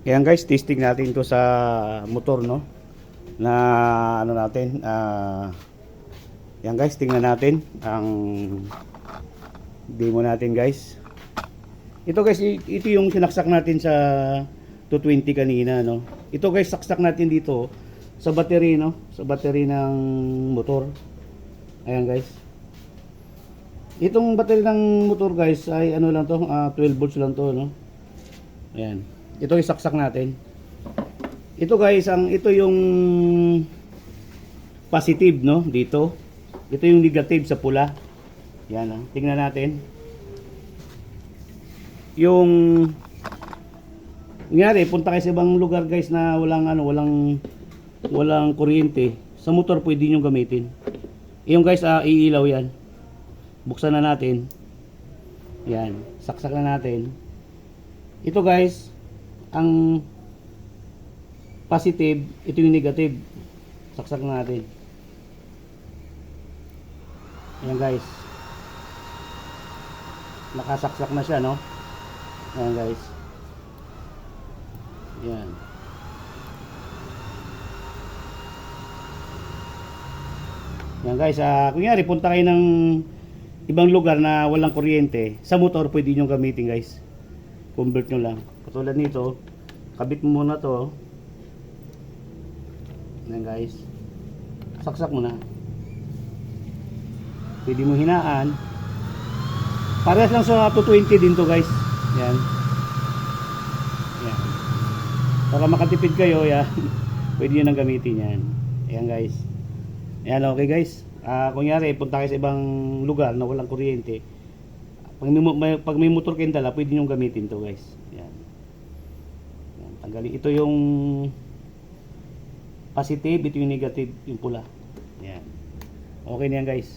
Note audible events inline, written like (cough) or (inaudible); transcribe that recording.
Ayan guys, testing natin to sa motor no. Na ano natin, ah yan guys, tingnan natin ang demo natin guys. Ito guys, ito yung sinaksak natin sa 220 kanina no. Ito guys, saksak natin dito sa battery no, sa battery ng motor. Ayan guys. Itong battery ng motor guys ay ano lang to, ah, 12 volts lang to no. Ayan. Ito yung saksak natin. Ito guys, ang ito yung positive no dito. Ito yung negative sa pula. Yan ah. Tingnan natin. Yung Nangyari, punta kayo sa ibang lugar guys na walang ano, walang walang kuryente. Sa motor pwede nyo gamitin. Yung guys, ah, iilaw yan. Buksan na natin. Yan, saksak na natin. Ito guys, ang positive, ito yung negative. Saksak na natin. Ayan guys. Nakasaksak na siya, no? Ayan guys. Ayan. Yan guys, ah, kunyari punta kayo ng ibang lugar na walang kuryente, sa motor pwede nyo gamitin guys. Convert nyo lang. Katulad nito, kabit mo muna to. Yan guys. Saksak mo na. Pwede mo hinaan. Parehas lang sa 220 din to guys. Yan. Yan. Para makatipid kayo, yan. (laughs) Pwede nyo nang gamitin yan. Ayan guys. Ayan, okay guys. Ah, kunyari, punta kayo sa ibang lugar na walang kuryente. Pag may, pag may motor kayong dala, pwede nyo gamitin to guys. Ayan. Ayan, tanggalin. Ito yung positive, ito yung negative, yung pula. Ayan. Okay na yan guys.